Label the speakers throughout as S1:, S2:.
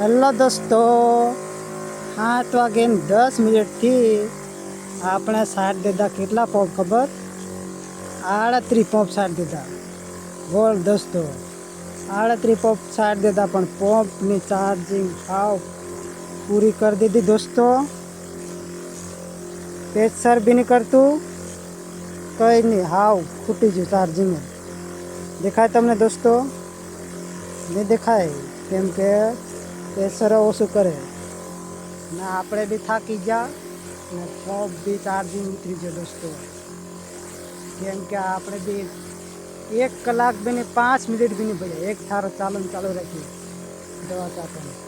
S1: Hello દોસ્તો આઠ વાગે ને દસ મિનિટથી આપણે સાઠ દીધા કેટલા પંપ ખબર આડત્રીસ પંપ સાઠ દીધા બોલ દોસ્તો આડત્રીસ પંપ સાઠ દીધા પણ પંપની ચાર્જિંગ સાવ પૂરી કરી દીધી દોસ્તો પ્રેશર બી નહીં કરતું કંઈ નહીં હાવ ખૂટી ગયું ચાર્જિંગ દેખાય તમને દોસ્તો નહીં દેખાય કેમ કે પ્રેશર ઓછું કરે. ને આપણે બી થાકી ગયા ને ફોગ બી ચાર્જિંગ ઉતરી ગયો દોસ્તો કેમ કે આપણે બી એક કલાક બી ને પાંચ મિનિટ બી નહીં એક થારો ચાલુ ચાલુ રાખી દવા ચાટવાની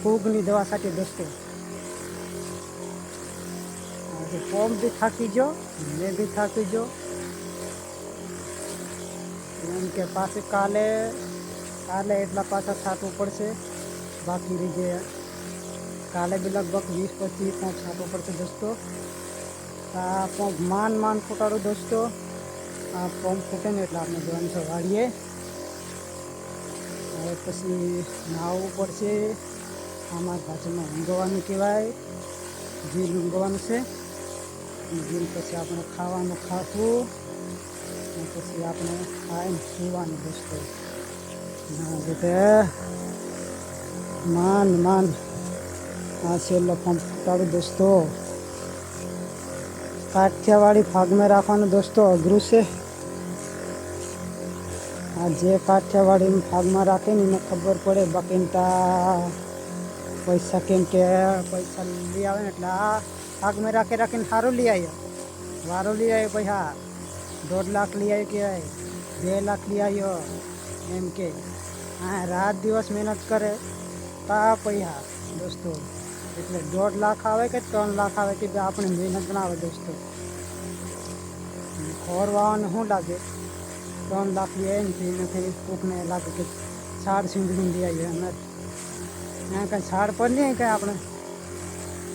S1: ફૂગની દવા સાથે દોસ્તો આજે પંપ બી થાકી ગયો, મેં બી થાકી ગયો. એમ કે પાસે કાલે કાલે એટલા પાછા થાકવું પડશે. બાકી રહી ગયા. કાલે બી લગભગ વીસ, પચીસ પાંચ છાંટવું પડશે દોસ્તો આ પંપ માન માન ફૂટાડું દોસ્તો આ પંપ ફૂટે ને એટલે આપણે જવાનું છે વાળીએ હવે પછી નાહવું પડશે. આમાં ભાષામાં ઊંઘવાનું કહેવાય. જીલ ઊંઘવાનું છે. જીલ પછી આપણે ખાવાનું ખાવું અને પછી આપણે ખાઈને સુવાનું દોસ્તો ના રીતે માન માન. આ છેલ્લો પંપ ફૂટાડું દોસ્તો. કાઠિયાવાડી ભાગમાં રાખવાનું દોસ્તો અઘરું છે. આ જે કાઠિયાવાડી ભાગમાં રાખે ને એને ખબર પડે બાકી પૈસા કેમ કે પૈસા લઈ આવે ને એટલે આ ભાગમાં રાખે રાખીને સારું લઈ આવ્યો. વારો લઈ આવ્યો પૈસા દોઢ લાખ લઈ આવ્યો કહેવાય, બે લાખ લઈ આવ્યો. એમ કે, હા, રાત દિવસ મહેનત કરે. તા પૈસા દોસ્તો એટલે દોઢ લાખ આવે કે ત્રણ લાખ આવે કે આપણે મહેનત ના આવે, દોસ્તો. ખોર વાળાને શું લાગે? ત્રણ લાખ લઈ આવે ને તો એનાથી કોકને લાગે કે છાડ સિંદડી લઈ આવીએ અમે. ત્યાં કાંઈ છાડ પર નહીં, કાંઈ આપણે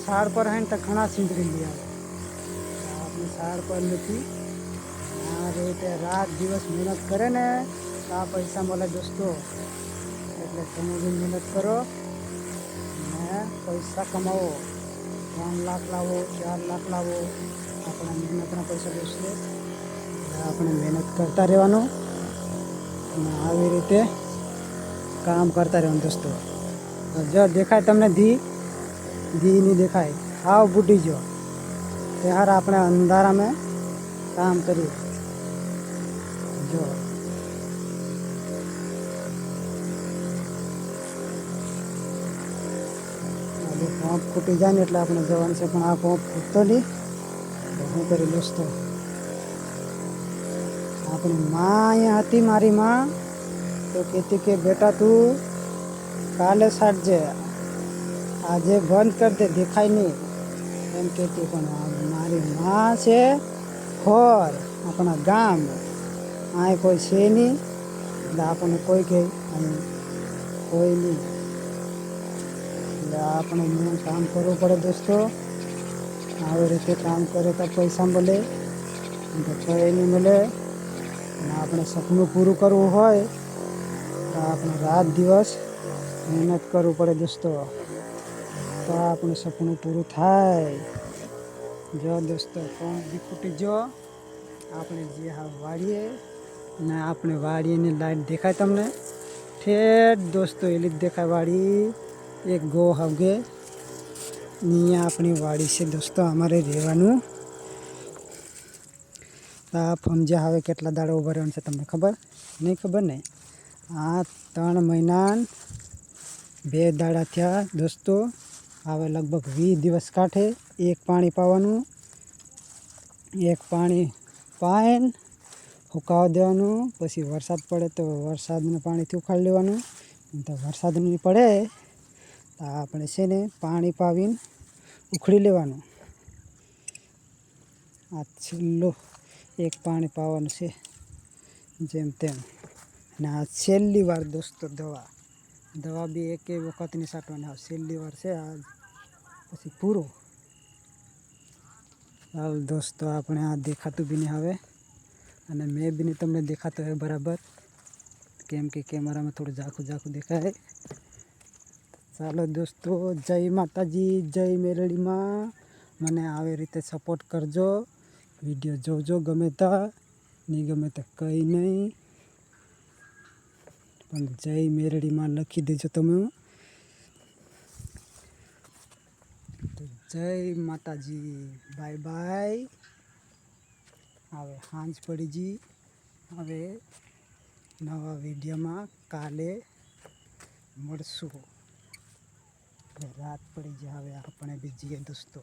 S1: છાડ પર હોય ને તો ઘણા સિંદડી લઈ આવે આપણે છાડ પર નથી. આ રીતે રાત દિવસ મહેનત કરે ને, તો આ પૈસા મળે, દોસ્તો. એટલે તમે બી મહેનત કરો. ને પૈસા કમાવો. ત્રણ લાખ લાવો, ચાર લાખ લાવો. આપણા મહેનતના પૈસા એટલે આપણે મહેનત કરતા રહેવાનું અને આવી રીતે કામ કરતા રહેવાનું દોસ્તો. જો દેખાય તમને ધી? ધી નહીં દેખાય. હાવ બુટી જો. ત્યારે આપણે અંધારામાં કામ કરીએ. જો. પંપ ફૂટી જાય ને એટલે આપણે જવાનું છે, પણ આ પંપ ખૂટતો નહીં. હું કરી કરી તો. આપણી માં અહીંયા હતી મારી માં. તો કહેતી કે, બેટા, તું કાલે સાટજે આજે બંધ કરી દે, દેખાય નહીં. એમ કહેતી, પણ મારી માં છે ખોર આપણા ગામ. આ કોઈ છે નહીં. એટલે આપણને કોઈ કહે અને કોઈ નહીં. આપણે મેં કામ કરવું પડે દોસ્તો. આવી રીતે કામ કરે તો પૈસા મળે તો એ નહીં મળે. અને આપણે સપનું પૂરું કરવું હોય, તો આપણે રાત દિવસ મહેનત કરવું પડે દોસ્તો. તો આપણું સપનું પૂરું થાય. જો દોસ્તો કોણ બી ફૂટી જો આપણે જે હા વાળીએ, ને આપણે વાળીએની લાઈટ દેખાય તમને. ઠેઠ દોસ્તો, એલી જ દેખાય વાળી. એક ગો હવગે અહીંયા આપણી વાડી છે દોસ્તો, અમારે રહેવાનું. આ ફમજા હવે કેટલા દાડા ઊભા રહેવાનું છે તમને ખબર? નહીં ખબર ને? આ ત્રણ મહિના બે દાડા થયા દોસ્તો. હવે લગભગ વીસ દિવસ કાંઠે એક પાણી પાવાનું, એક પાણી પાયન, હુકાવા દેવાનું, પછી વરસાદ પડે તો વરસાદનું પાણીથી ઉખાડી લેવાનું. તો વરસાદ નહીં પડે. આપણે છે ને પાણી પાવીને ઉખડી લેવાનું. આ છેલ્લો એક પાણી પાવાનું છે, જેમ તેમ. અને આ છેલ્લી વાર દોસ્તો દવા. દવા બી એક વખતની સાટવાની. આ છેલ્લી વાર છે, આ પછી પૂરો. હાલ દોસ્તો આપણે આ દેખાતું બી નહીં હવે. અને મેં બી નહીં તમને દેખાતો હોય બરાબર. કેમ કે કેમેરામાં થોડું ઝાખું ઝાખું દેખાય. ચાલો દોસ્તો, જય માતાજી, જય મેરડીમાં. મને આવી રીતે સપોર્ટ કરજો. વીડિયો જોજો ગમે તા, નહીં ગમે તો કંઈ નહીં. પણ જય મેરડીમાં લખી દેજો તમે. તો જય માતાજી, બાય બાય. હવે હાંજ પડીજી હવે નવા વિડીયોમાં કાલે મળશું. રાત પડી જાય હવે આપણે બીજી જઈએ દોસ્તો.